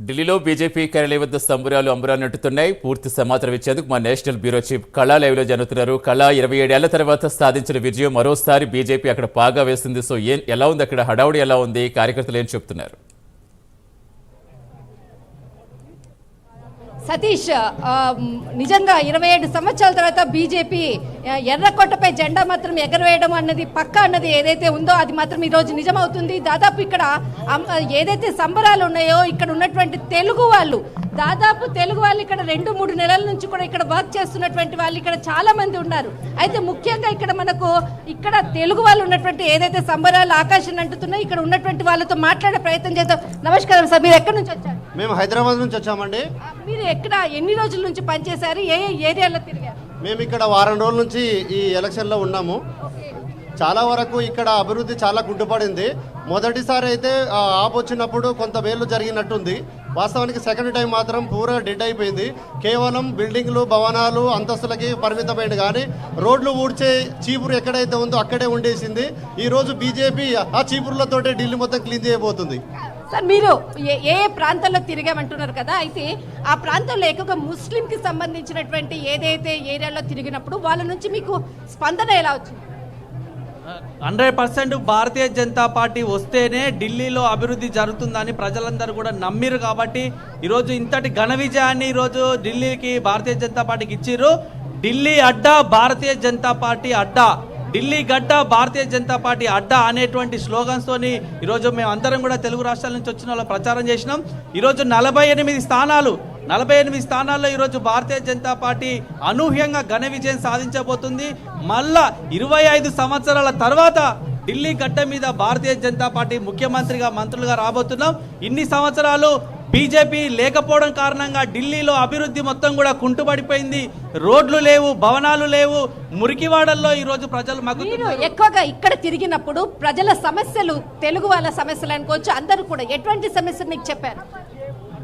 ఢిల్లీలో బీజేపీ కార్యాలయం వద్ద స్తంభరాలు అంబరాలు నట్టుతున్నాయి పూర్తి సమాచారం ఇచ్చేందుకు మా నేషనల్ బ్యూరో చీఫ్ కళా లైవ్లో జరుగుతున్నారు కళా ఇరవై ఏడేళ్ళ తర్వాత సాధించిన విజయం మరోసారి బీజేపీ అక్కడ పాగా వేస్తుంది సో ఏం ఎలా ఉంది? అక్కడ హడావుడి ఎలా ఉంది? కార్యకర్తలు ఏం చెప్తున్నారు? సతీష్ నిజంగా ఇరవై ఏడు సంవత్సరాల తర్వాత బీజేపీ ఎర్రకోటపై జెండా మాత్రం ఎగరవేయడం అన్నది పక్క అన్నది ఏదైతే ఉందో అది మాత్రం ఈరోజు నిజమవుతుంది. దాదాపు ఇక్కడ ఏదైతే సంబరాలు ఉన్నాయో ఇక్కడ ఉన్నటువంటి తెలుగు వాళ్ళు దాదాపు తెలుగు వాళ్ళు ఇక్కడ రెండు మూడు నెలల నుంచి కూడా ఇక్కడ వర్క్ చేస్తున్నటువంటి వాళ్ళు ఇక్కడ చాలా మంది ఉన్నారు. అయితే ముఖ్యంగా ఇక్కడ మనకు ఇక్కడ తెలుగు వాళ్ళు ఉన్నటువంటి ఏదైతే సంబరాలు ఆకాశం అంటుతున్నాయో ఇక్కడ ఉన్నటువంటి వాళ్ళతో మాట్లాడే ప్రయత్నం చేద్దాం. నమస్కారం సార్ మీరు ఎక్కడి నుంచి వచ్చారు? మేము హైదరాబాద్ నుంచి వచ్చామండి. మీరు ఎక్కడ ఎన్ని రోజుల నుంచి పనిచేశారు? ఏ ఏ ఏరియాలో తిరిగారు? మేము ఇక్కడ వారం రోజుల నుంచి ఈ ఎలక్షన్లో ఉన్నాము. చాలా వరకు ఇక్కడ అభివృద్ధి చాలా గుడ్డుపడింది. మొదటిసారి అయితే ఆప్ వచ్చినప్పుడు కొంత వేలు జరిగినట్టుంది. వాస్తవానికి సెకండ్ టైం మాత్రం పూరా డెడ్ అయిపోయింది. కేవలం బిల్డింగ్లు భవనాలు అంతస్తులకి పరిమితమైంది. కానీ రోడ్లు ఊడ్చే చీపురు ఎక్కడైతే ఉందో అక్కడే ఉండేసింది. ఈరోజు బీజేపీ ఆ చీపురులతోటే ఢిల్లీ మొత్తం క్లీన్ చేయబోతుంది. సార్ మీరు ఏ ఏ ప్రాంతాల్లో తిరిగామంటున్నారు కదా అయితే ఆ ప్రాంతంలో ఎక్కువగా ముస్లింకి సంబంధించినటువంటి ఏదైతే ఏరియాలో తిరిగినప్పుడు వాళ్ళ నుంచి మీకు స్పందన ఎలా వచ్చింది? Hundred percent Bharatiya Janata Party వస్తేనే ఢిల్లీలో అభివృద్ధి జరుగుతుందని ప్రజలందరూ కూడా నమ్మిరు కాబట్టి ఈరోజు ఇంతటి ఘన విజయాన్ని ఈరోజు ఢిల్లీకి భారతీయ జనతా పార్టీకి ఇచ్చిర్రు. ఢిల్లీ అడ్డా భారతీయ జనతా పార్టీ అడ్డా. ఢిల్లీ గడ్డ భారతీయ జనతా పార్టీ అడ్డా అనేటువంటి స్లోగన్స్తోని ఈరోజు మేము అందరం కూడా తెలుగు రాష్ట్రాల నుంచి వచ్చిన వాళ్ళు ప్రచారం చేసినాం. ఈరోజు నలభై ఎనిమిది స్థానాలు నలభై ఎనిమిది స్థానాల్లో ఈరోజు భారతీయ జనతా పార్టీ అనూహ్యంగా ఘన విజయం సాధించబోతుంది. మళ్ళా ఇరవై ఐదు సంవత్సరాల తర్వాత ఢిల్లీ గడ్డ మీద భారతీయ జనతా పార్టీ ముఖ్యమంత్రిగా మంత్రులుగా రాబోతున్నాం. ఇన్ని సంవత్సరాలు బీజేపీ లేకపోవడం కారణంగా ఢిల్లీలో అభివృద్ధి మొత్తం కూడా కుంటుపడిపోయింది రోడ్లు లేవు భవనాలు లేవు. మురికివాడల్లో ఈరోజు ప్రజలు మీరు ఎక్కువగా ఇక్కడ తిరిగినప్పుడు ప్రజల సమస్యలు తెలుగు వాళ్ళ సమస్యలు అనుకోవచ్చు. అందరూ కూడా ఎటువంటి సమస్యలు మీకు చెప్పారు?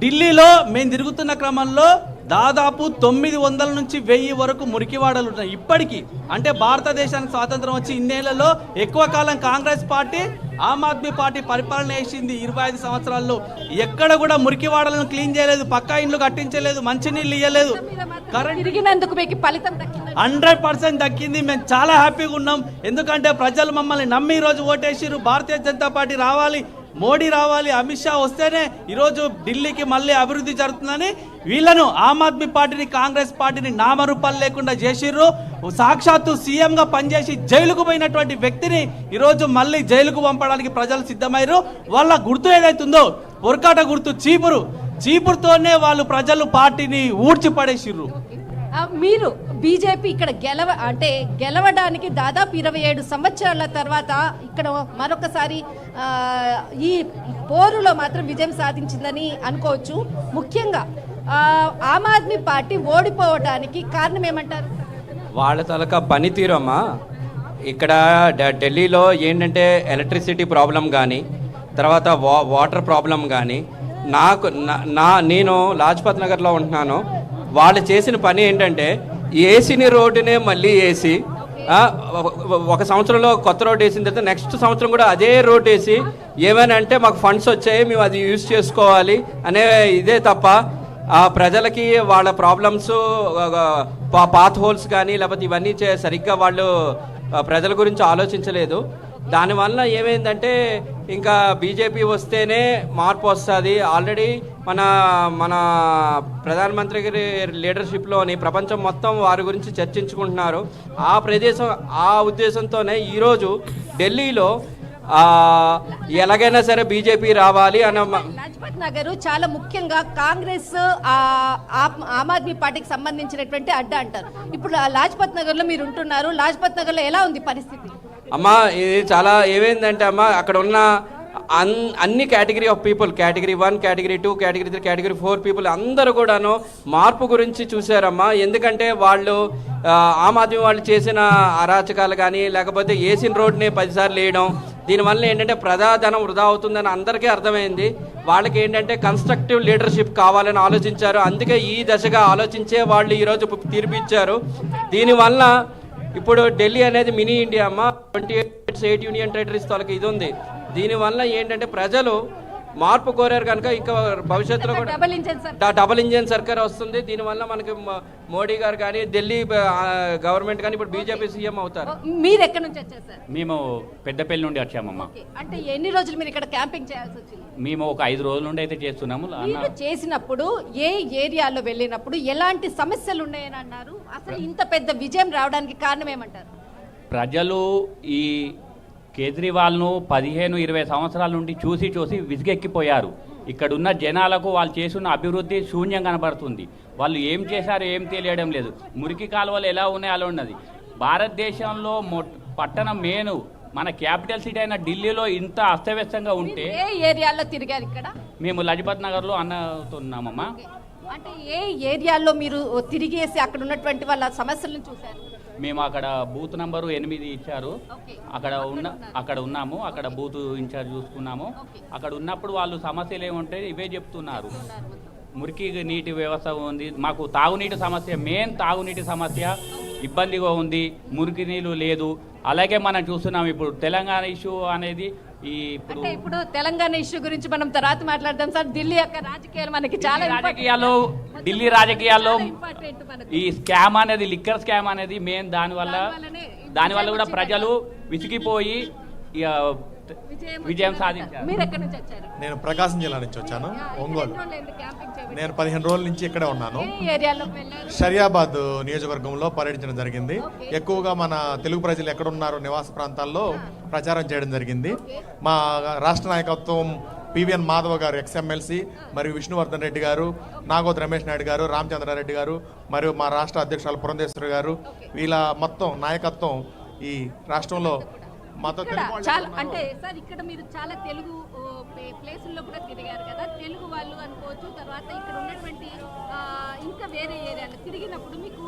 ఢిల్లీలో మేము తిరుగుతున్న క్రమంలో దాదాపు తొమ్మిది వందల నుంచి వెయ్యి వరకు మురికివాడలు ఉన్నాయి. ఇప్పటికీ అంటే భారతదేశానికి స్వాతంత్రం వచ్చి ఇన్నేళ్ళలో ఎక్కువ కాలం కాంగ్రెస్ పార్టీ ఆమ్ ఆద్మీ పార్టీ పరిపాలన చేసింది ఇరవై ఐదు సంవత్సరాల్లో. ఎక్కడ కూడా మురికివాడలను క్లీన్ చేయలేదు పక్కా ఇండ్లు కట్టించలేదు మంచినీళ్ళు ఇవ్వలేదు హండ్రెడ్ పర్సెంట్ దక్కింది. మేము చాలా హ్యాపీగా ఉన్నాం. ఎందుకంటే ప్రజలు మమ్మల్ని నమ్మి ఈరోజు ఓటేసిరు భారతీయ జనతా పార్టీ రావాలి. మోడీ రావాలి అమిత్ షా వస్తేనే ఈరోజు ఢిల్లీకి మళ్ళీ అభివృద్ధి జరుగుతుందని వీళ్ళను ఆమ్ ఆద్మీ పార్టీని కాంగ్రెస్ పార్టీని నామరూపాలు లేకుండా చేసిర్రు. సాక్షాత్తు సీఎంగా పనిచేసి జైలుకు పోయినటువంటి వ్యక్తిని ఈరోజు మళ్ళీ జైలుకు పంపడానికి ప్రజలు సిద్ధమయ్యారు. వాళ్ళ గుర్తు ఏదైతుందో పొరకాట గుర్తు చీపురు. చీపురుతోనే వాళ్ళు ప్రజలు పార్టీని ఊడ్చి పడేసిర్రు మీరు బీజేపీ ఇక్కడ గెలవ అంటే గెలవడానికి దాదాపు ఇరవై ఏడు సంవత్సరాల తర్వాత ఇక్కడ మరొకసారి ఈ పోరులో మాత్రం విజయం సాధించిందని అనుకోవచ్చు. ముఖ్యంగా ఆమ్ ఆద్మీ పార్టీ ఓడిపోవడానికి కారణం ఏమంటారు? వాళ్ళ తలక పనితీరు అమ్మా ఇక్కడ ఢిల్లీలో ఏంటంటే ఎలక్ట్రిసిటీ ప్రాబ్లం కానీ తర్వాత వా వాటర్ ప్రాబ్లం కానీ నాకు నా- నా నేను లాజ్పత్ నగర్లో ఉంటున్నాను. వాళ్ళు చేసిన పని ఏంటంటే ఏసీని రోడ్డునే మళ్ళీ వేసి ఒక- సంవత్సరంలో కొత్త రోడ్ వేసిన తర్వాత నెక్స్ట్ సంవత్సరం కూడా అదే రోడ్ వేసి ఏమైనా అంటే మాకు ఫండ్స్ వచ్చాయి మేము అది యూజ్ చేసుకోవాలి అనే ఇదే తప్ప ఆ ప్రజలకి వాళ్ళ ప్రాబ్లమ్స్ పాత్ హోల్స్ కానీ లేకపోతే ఇవన్నీ చే- సరిగ్గా వాళ్ళు ప్రజల గురించి ఆలోచించలేదు. దానివల్ల ఏమైందంటే ఇంకా బీజేపీ వస్తేనే మార్పు వస్తుంది. ఆల్రెడీ మన మన ప్రధానమంత్రి గారి లీడర్షిప్లోని ప్రపంచం మొత్తం వారి గురించి చర్చించుకుంటున్నారు. ఆ ప్రదేశం ఆ ఉద్దేశంతోనే ఈరోజు ఢిల్లీలో ఆ, ఎలాగైనా సరే బీజేపీ రావాలి అన్న లాజ్పత్ నగర్ చాలా ముఖ్యంగా కాంగ్రెస్ ఆమ్ ఆద్మీ పార్టీకి సంబంధించినటువంటి అడ్డా అంటారు. ఇప్పుడు లాజ్పత్ నగర్లో మీరు ఉంటున్నారు. లాజ్పత్ నగర్లో ఎలా ఉంది పరిస్థితి? అమ్మా ఇది చాలా ఏమైందంటే అమ్మా అక్కడ ఉన్న అన్ అన్ని category of people category one category two category three category four people అందరూ కూడాను మార్పు గురించి చూశారమ్మా. ఎందుకంటే వాళ్ళు ఆమ్ ఆద్మీ వాళ్ళు చేసిన అరాచకాలు కానీ లేకపోతే ఏసిన రోడ్ని పదిసార్లు వేయడం దీనివల్ల ఏంటంటే ప్రజాధనం వృధా అవుతుందని అందరికీ అర్థమైంది. వాళ్ళకి ఏంటంటే కన్స్ట్రక్టివ్ లీడర్షిప్ కావాలని ఆలోచించారు. అందుకే ఈ దశగా ఆలోచించే వాళ్ళు ఈరోజు తీర్పిచ్చారు దీనివల్ల ఇప్పుడు ఢిల్లీ అనేది మినీ ఇండియా అమ్మ. Twenty eight eight union territories వాళ్ళకి ఇది ఉంది. దీనివల్ల ఏంటంటే ప్రజలు మార్పు కోరారు కనుక ఇంకా భవిష్యత్తులో కూడా డబల్ ఇంజన్ సార్ డ- డబుల్ ఇంజిన్ సర్కార్ వస్తుంది. దీనివల్ల మనకి మోడీ గారు కానీ ఢిల్లీ గవర్నమెంట్ కానీ ఇప్పుడు బీజేపీ సీఎం అవుతారు. మీరు ఎక్కడి నుంచి వచ్చారు సార్? మేము పెద్దపల్లి నుండి వచ్చామమ్మా. అంటే ఎన్ని రోజులు మీరు ఇక్కడ క్యాంపింగ్ చేయాల్సి వచ్చింది? మేము ఒక ఐదు రోజుల నుండి అయితే చేస్తున్నాము. చేసినప్పుడు ఏ ఏరియాలో వెళ్ళినప్పుడు ఎలాంటి సమస్యలు ఉన్నాయని అన్నారు? అసలు ఇంత పెద్ద విజయం రావడానికి కారణం ఏమంటారు? ప్రజలు ఈ కేజ్రీవాల్ను పదిహేను ఇరవై సంవత్సరాల నుండి చూసి చూసి విసిగెక్కిపోయారు. ఇక్కడున్న జనాలకు వాళ్ళు చేస్తున్న అభివృద్ధి శూన్యం కనబడుతుంది. వాళ్ళు ఏం చేశారో ఏం తెలియడం లేదు. మురికి కాలువలు ఎలా ఉన్నాయో అలా ఉన్నది భారతదేశంలో మొ పట్టణం మేను మన క్యాపిటల్ సిటీ అయిన ఢిల్లీలో ఇంత అస్తవ్యస్తంగా ఉంటే ఏ ఏరియాలో తిరిగారు ఇక్కడ? మేము లజపత్ నగర్లో అన్నతున్నామమ్మా. అంటే ఏ ఏరియాలో మీరు తిరిగేసి అక్కడ ఉన్నటువంటి వాళ్ళ సమస్యలను చూశారు? మేము అక్కడ బూత్ నంబరు ఎనిమిది ఇచ్చారు. అక్కడ ఉన్న అక్కడ ఉన్నాము. అక్కడ బూత్ ఇన్ఛార్జ్ చూసుకున్నాము. అక్కడ ఉన్నప్పుడు వాళ్ళు సమస్యలు ఏముంటే ఇవే చెప్తున్నారు. మురికి నీటి వ్యవస్థ ఉంది. మాకు తాగునీటి సమస్య మెయిన్ తాగునీటి సమస్య ఇబ్బందిగా ఉంది. మురికి నీళ్ళు లేదు. అలాగే మనం చూస్తున్నాం ఇప్పుడు తెలంగాణ ఇష్యూ అనేది ఈ ఇప్పుడు అంటే ఇప్పుడు తెలంగాణ ఇష్యూ గురించి మనం తర్వాత మాట్లాడదాం సార్ ఢిల్లీ యొక్క రాజకీయాలు మనకి చాలా. రాజకీయాల్లో ఢిల్లీ రాజకీయాల్లో. ఈ స్కామ్ అనేది లిక్కర్ స్కామ్ అనేది మెయిన్ దానివల్ల దానివల్ల కూడా ప్రజలు విసిగిపోయి విజయం. సాధించారు. మీరు ఎక్కడి నుంచి వచ్చారు? నేను ప్రకాశం జిల్లా నుంచి వచ్చాను. ఒంగోలు? నేను పదిహేను రోజుల నుంచి ఇక్కడే ఉన్నాను. షరియాబాద్ నియోజకవర్గంలో పర్యటించడం జరిగింది. ఎక్కువగా మన తెలుగు ప్రజలు ఎక్కడున్నారో నివాస ప్రాంతాల్లో ప్రచారం చేయడం జరిగింది. మా రాష్ట్ర నాయకత్వం పివిఎన్ మాధవ గారు ఎక్స్ఎమ్మెల్సీ మరియు విష్ణువర్ధన్ రెడ్డి గారు నాగోత్ రమేష్ నాయుడు గారు రామచంద్రారెడ్డి గారు మరియు మా రాష్ట్ర అధ్యక్షురాలు పురంధేశ్వరి గారు. వీళ్ళ మొత్తం నాయకత్వం ఈ రాష్ట్రంలో చాలా అంటే సార్ ఇక్కడ మీరు చాలా తెలుగు ప్లేసుల్లో కూడా తిరిగారు కదా? తెలుగు వాళ్ళు అనుకోవచ్చు తర్వాత ఇక్కడ ఉన్నటువంటి ఇంకా వేరే ఏరియాలో తిరిగినప్పుడు మీకు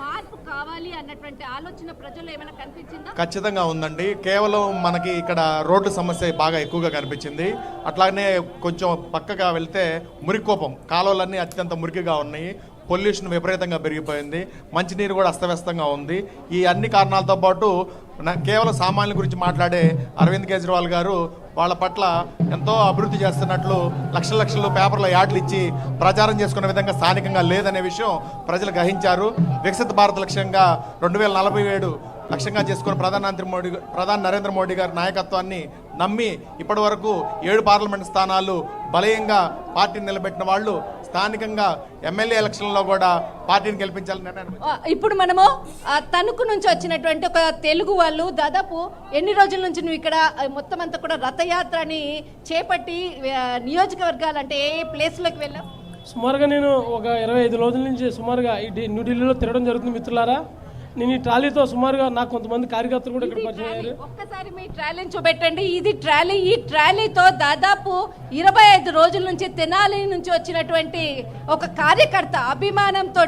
మార్పు కావాలి అన్నటువంటి ఆలోచన ప్రజలు ఏమైనా కనిపించిందా? ఖచ్చితంగా ఉందండి. కేవలం మనకి ఇక్కడ రోడ్డు సమస్య బాగా ఎక్కువగా కనిపించింది. అట్లాగనే కొంచెం పక్కగా వెళ్తే మురికోపం కాలువలన్నీ అత్యంత మురికిగా ఉన్నాయి. పొల్యూషన్ విపరీతంగా పెరిగిపోయింది. మంచినీరు కూడా అస్తవ్యస్తంగా ఉంది. ఈ అన్ని కారణాలతో పాటు కేవలం సామాన్యుల గురించి మాట్లాడే అరవింద్ కేజ్రీవాల్ గారు వాళ్ళ పట్ల ఎంతో అభివృద్ధి చేస్తున్నట్లు లక్షల లక్షలు పేపర్లో యాడ్లు ఇచ్చి ప్రచారం చేసుకునే విధంగా స్థానికంగా లేదనే విషయం ప్రజలు గ్రహించారు. వికసిత భారత లక్ష్యంగా రెండు వేల నలభై ఏడు లక్ష్యంగా చేసుకున్న ప్రధానమంత్రి మోడీ ప్రధాని నరేంద్ర మోడీ గారి నాయకత్వాన్ని నమ్మి ఇప్పటి వరకు ఏడు పార్లమెంట్ స్థానాలు బలయంగా పార్టీని నిలబెట్టిన వాళ్ళు స్థానికంగా ఎమ్మెల్యే ఎలక్షన్లో కూడా పార్టీని గెలిపించాలని ఇప్పుడు మనము ఆ, తణుకు నుంచి వచ్చినటువంటి ఒక తెలుగు వాళ్ళు దాదాపు ఎన్ని రోజుల నుంచి నువ్వు ఇక్కడ మొత్తం అంతా కూడా రథయాత్రని చేపట్టి నియోజకవర్గాలు అంటే ఏ ఏ ప్లేస్లోకి వెళ్ళావు? సుమారుగా నేను ఒక ఇరవై ఐదు రోజుల నుంచి సుమారుగా న్యూఢిల్లీలో తిరగడం జరుగుతుంది మిత్రులారా. నేను ఈ ట్రాలీతో సుమారుగా నాకు కొంతమంది కార్యకర్తలు కూడా ఇక్కడ పరిచయం అయ్యారు. ఒక్కసారి మీ ట్రాలీని చూపెట్టండి. ఇది ట్రాలీ. ఈ ట్రాలీతో దాదాపు ఇరవై ఐదు రోజుల నుంచి తెనాలి నుంచి వచ్చినటువంటి ఒక కార్యకర్త అభిమానంతో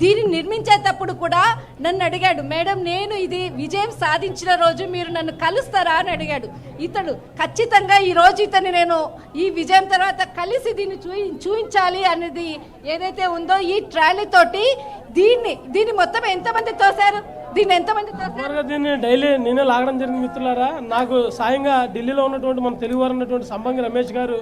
దీన్ని నిర్మించేటప్పుడు కూడా నన్ను అడిగాడు మేడం నేను ఇది విజయం సాధించిన రోజు మీరు నన్ను కలుస్తారా? అని అడిగాడు. ఇతడు ఖచ్చితంగా ఈ రోజు ఇతన్ని నేను ఈ విజయం తర్వాత కలిసి దీన్ని చూయి చూపించాలి అనేది ఏదైతే ఉందో ఈ ట్రాలీ తోటి దీన్ని దీన్ని మొత్తం ఎంతమంది తోశారు? దీన్ని ఎంతమంది సుమారుగా దీన్ని డైలీ నేనే లాగడం జరిగింది మిత్రులారా. నాకు సాయంగా ఢిల్లీలో ఉన్నటువంటి మన తెలుగు వారు ఉన్నటువంటి సంబంగి రమేష్ గారు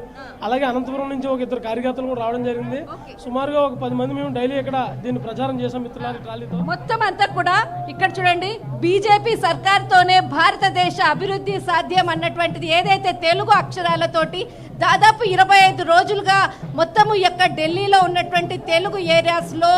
అలాగే అనంతపురం నుంచి ఒక ఇద్దరు కార్యకర్తలు కూడా రావడం జరిగింది. సుమారుగా ఒక పది మంది మేము డైలీ ఇక్కడ దీన్ని ప్రచారం చేసాం మిత్రులారా ట్రాలీతో. మొత్తం అంతా కూడా ఇక్కడ చూడండి బీజేపీ సర్కార్తోనే భారతదేశ అభివృద్ధి సాధ్యం అన్నటువంటిది ఏదైతే తెలుగు అక్షరాలతోటి దాదాపు ఇరవై ఐదు రోజులుగా మొత్తము యొక్క ఢిల్లీలో ఉన్నటువంటి తెలుగు ఏరియాస్లో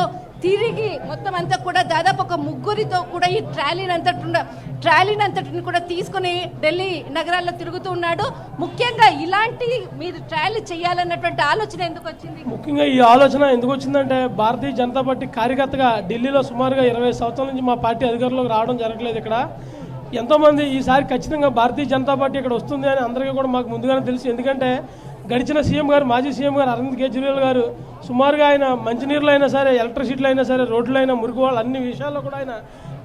తిరిగి మొత్తం అంతా కూడా దాదాపు ఒక ముగ్గురితో కూడా ఈ ట్రాలీని అంతటి ట్రాలీని అంతటిని కూడా తీసుకుని ఢిల్లీ నగరాల్లో తిరుగుతూ ఉన్నాడు. ముఖ్యంగా ఇలాంటి మీరు ట్రాలీ చేయాలన్నటువంటి ఆలోచన ఎందుకు వచ్చింది? ముఖ్యంగా ఈ ఆలోచన ఎందుకు వచ్చిందంటే భారతీయ జనతా పార్టీ కార్యకర్తగా ఢిల్లీలో సుమారుగా ఇరవై సంవత్సరాల నుంచి మా పార్టీ అధికారంలోకి రావడం జరగలేదు ఇక్కడ. ఎంతోమంది ఈసారి ఖచ్చితంగా భారతీయ జనతా పార్టీ ఇక్కడ వస్తుంది అని అందరికీ కూడా మాకు ముందుగానే తెలుసు. ఎందుకంటే గడిచిన సీఎం గారు మాజీ సీఎం గారు అరవింద్ కేజ్రీవాల్ గారు సుమారుగా ఆయన మంచినీళ్ళు అయినా సరే ఎలక్ట్రిసిటీలు అయినా సరే రోడ్లు అయినా మురుగు వాళ్ళు అన్ని విషయాల్లో కూడా ఆయన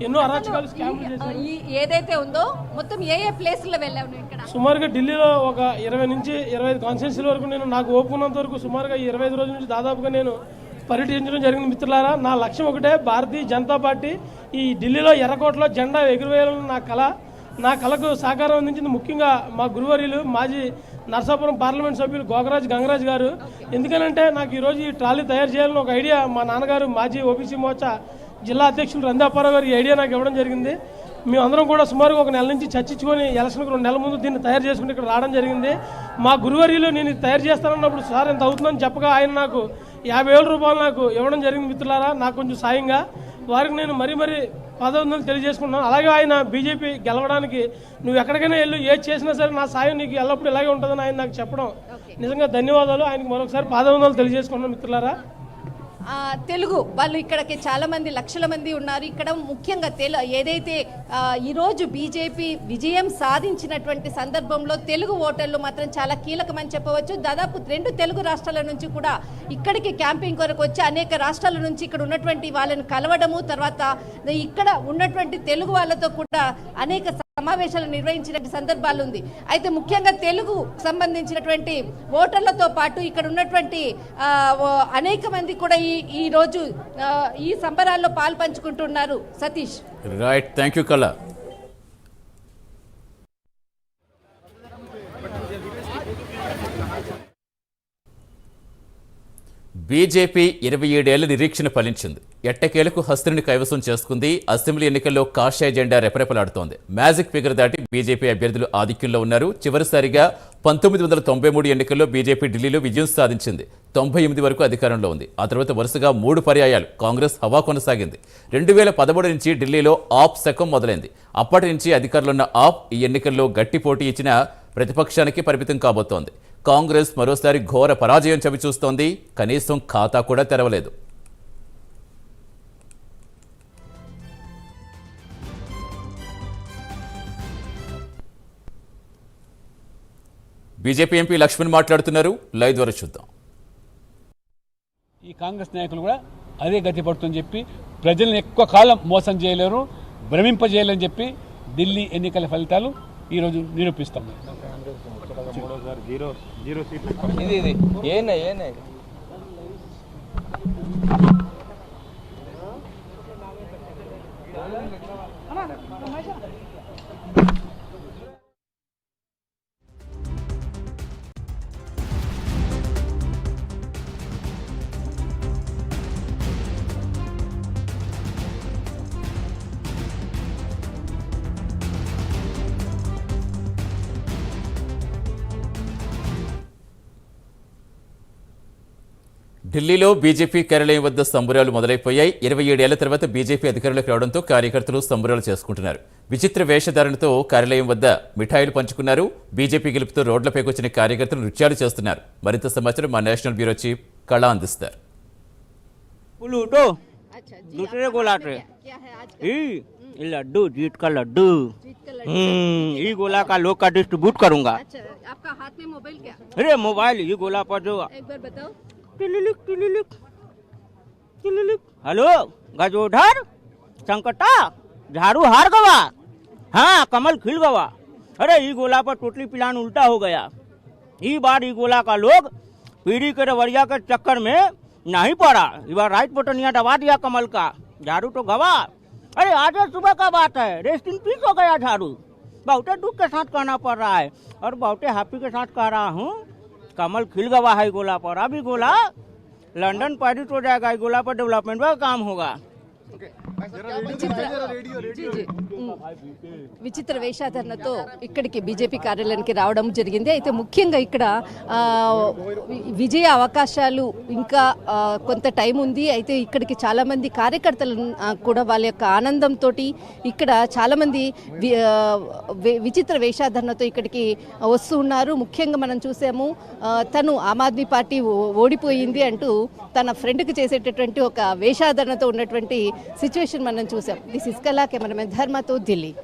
ఎన్నో అరాచకాలు స్కామ్లు చేశారు. ఈ ఏదైతే ఉందో మొత్తం ఏ ఏ ప్లేస్లో వెళ్ళావు నువ్వు ఇక్కడ? సుమారుగా ఢిల్లీలో ఒక ఇరవై నుంచి ఇరవై ఐదు కాన్స్టిట్యూన్సీల వరకు నేను నాకు ఓపుకున్నంత వరకు సుమారుగా ఇరవై ఐదు రోజుల నుంచి దాదాపుగా నేను పర్యటించడం జరిగింది మిత్రులారా. నా లక్ష్యం ఒకటే భారతీయ జనతా పార్టీ ఈ ఢిల్లీలో ఎర్రకోటలో జెండా ఎగురవేయాలని నా కళ నా కళకు సహకారం అందించింది ముఖ్యంగా మా గురువర్యులు మాజీ నర్సాపురం పార్లమెంట్ సభ్యులు గోగరాజ్ గంగరాజ్ గారు. ఎందుకనంటే నాకు ఈరోజు ఈ ట్రాలీ తయారు చేయాలని ఒక ఐడియా మా నాన్నగారు మాజీ ఓబీసీ మోర్చా జిల్లా అధ్యక్షులు రందాపారావు గారు ఈ ఐడియా నాకు ఇవ్వడం జరిగింది. మేమందరం కూడా సుమారుగా ఒక నెల నుంచి చర్చించుకొని ఎలక్షన్కి రెండు నెలల ముందు దీన్ని తయారు చేసుకుని ఇక్కడ రావడం జరిగింది. మా గురువర్యులు నేను తయారు చేస్తానన్నప్పుడు సార్ ఎంత అవుతుందని చెప్పగా ఆయన నాకు యాభై వేల రూపాయలు నాకు ఇవ్వడం జరిగింది మిత్రులారా నాకు కొంచెం సాయంగా. వారికి నేను మరీ మరీ పదవందలు తెలియజేసుకున్నాను అలాగే ఆయన బీజేపీ గెలవడానికి నువ్వు ఎక్కడికైనా వెళ్ళు ఏది చేసినా సరే నా సాయం నీకు ఎల్లప్పుడూ ఇలాగే ఉంటుందని ఆయన నాకు చెప్పడం. నిజంగా ధన్యవాదాలు. ఆయనకి మరొకసారి పాదవందలు తెలియజేసుకున్నాను మిత్రులారా. తెలుగు వాళ్ళు ఇక్కడికి చాలా మంది లక్షల మంది ఉన్నారు. ఇక్కడ ముఖ్యంగా తెలు ఏదైతే ఈరోజు బీజేపీ విజయం సాధించినటువంటి సందర్భంలో తెలుగు ఓటర్లు మాత్రం చాలా కీలకమని చెప్పవచ్చు. దాదాపు రెండు తెలుగు రాష్ట్రాల నుంచి కూడా ఇక్కడికి క్యాంపింగ్ కొరకు వచ్చి అనేక రాష్ట్రాల నుంచి ఇక్కడ ఉన్నటువంటి వాళ్ళని కలవడము తర్వాత ఇక్కడ ఉన్నటువంటి తెలుగు వాళ్ళతో కూడా అనేక సమావేశాలు నిర్వహించిన సందర్భాలు ఉంది. అయితే ముఖ్యంగా తెలుగు సంబంధించినటువంటి ఓటర్లతో పాటు ఇక్కడ ఉన్నటువంటి అనేక మంది కూడా ఈ ఈ రోజు ఈ సంబరాల్లో పాలు పంచుకుంటున్నారు Satish. Right thank you Kala BJP ఇరవై ఏడేళ్ళ నిరీక్షణ ఫలించింది. ఎట్టకేలకు హస్తిని కైవసం చేసుకుంది అసెంబ్లీ ఎన్నికల్లో కాషాయ జెండా రెపరెపలాడుతోంది. మ్యాజిక్ ఫిగర్ దాటి బీజేపీ అభ్యర్థులు ఆధిక్యంలో ఉన్నారు. చివరిసారిగా పంతొమ్మిది వందల తొంభై మూడు ఎన్నికల్లో బీజేపీ ఢిల్లీలో విజయం సాధించింది. తొంభై ఎనిమిది వరకు అధికారంలో ఉంది. ఆ తర్వాత వరుసగా మూడు పర్యాయాలు కాంగ్రెస్ హవా కొనసాగింది. రెండు వేల పదమూడు నుంచి ఢిల్లీలో ఆప్ శకం మొదలైంది. అప్పటి నుంచి అధికారంలో ఆప్ ఈ ఎన్నికల్లో గట్టి పోటీ ఇచ్చిన ప్రతిపక్షానికి పరిమితం కాబోతోంది. కాంగ్రెస్ మరోసారి ఘోర పరాజయం చవిచూస్తోంది కనీసం ఖాతా కూడా తెరవలేదు. బీజేపీ ఎంపీ లక్ష్మణ్ మాట్లాడుతున్నారు. లైవ్ ద్వారా చూద్దాం. ఈ కాంగ్రెస్ నాయకులు కూడా అదే గతి పడుతుందని చెప్పి ప్రజలను ఎక్కువ కాలం మోసం చేయలేరు భ్రమింపజేయాలని చెప్పి ఢిల్లీ ఎన్నికల ఫలితాలు ఈరోజు నిరూపిస్తాం ఇది ఇది. ఏనే ఏనే? ఢిల్లీలో బీజేపీ కార్యాలయం వద్ద సంబురాలు మొదలైపోయాయి ఇరవై ఏడేళ్ల తర్వాత బీజేపీ అధికారంలోకి రావడంతో కార్యకర్తలు సంబురాలు చేసుకుంటున్నారు విచిత్ర వేషధారణతో కార్యాలయం వద్ద మిఠాయిలు పంచుకున్నారు బీజేపీ గెలుపుతో రోడ్లపైకి వచ్చిన కార్యకర్తలు నృత్యాలు చేస్తున్నారు మరింత సమాచారం మా నేషనల్ బ్యూరో చీఫ్ కళా అందిస్తారు प्लूटो दूसरे को लाट रहे ई ये लड्डू जीत का लड्डू हम्म ये गोला का लोग का डिस्ट्रीब्यूट करूंगा आपका हाथ में मोबाइल क्या अरे मोबाइल ये गोला पर जो एक बार बताओ टिलिलिक टिलिलिक टिलिलिक हेलो, गजोधर, संकटा, झाड़ू हार गवा। हाँ कमल खिल गवा। अरे ये गोला पर टोटली प्लान उल्टा हो गया। ई बार ये गोला का लोग पीढ़ी के रवैया के चक्कर में नहीं पड़ा। इस बार राइट बटनिया दबा दिया कमल का। झाड़ू तो गवा। अरे, आज सुबह का बात है। रेस्ट इन पीस हो गया झाड़ू। बहुते दुख के साथ कहना पड़ रहा है और बहुते हैप्पी के साथ कह रहा हूँ। कमल खिल गवा है गोला पर अभी गोला लंदन पैरिस हो जाएगा गोला पर डेवलपमेंट का काम होगा okay. విచిత్ర వేషాధరణతో ఇక్కడికి బీజేపీ కార్యాలయానికి రావడం జరిగింది. అయితే ముఖ్యంగా ఇక్కడ విజయ అవకాశాలు ఇంకా కొంత టైం ఉంది. అయితే ఇక్కడికి చాలా మంది కార్యకర్తలు కూడా వాళ్ళ యొక్క ఆనందంతో ఇక్కడ చాలా మంది వి- ఆ, వే- విచిత్ర వేషాధరణతో ఇక్కడికి వస్తూ ఉన్నారు. ముఖ్యంగా మనం చూసాము తను ఆమ్ ఆద్మీ పార్టీ ఓడిపోయింది అంటూ తన ఫ్రెండ్కి చేసేటటువంటి ఒక వేషాధరణతో ఉన్నటువంటి సిచ్యువేషన్ మనం చూసాం. దిస్ ఇస్ కళా కెమెరామెన్ ధర్మతో ఢిల్లీ.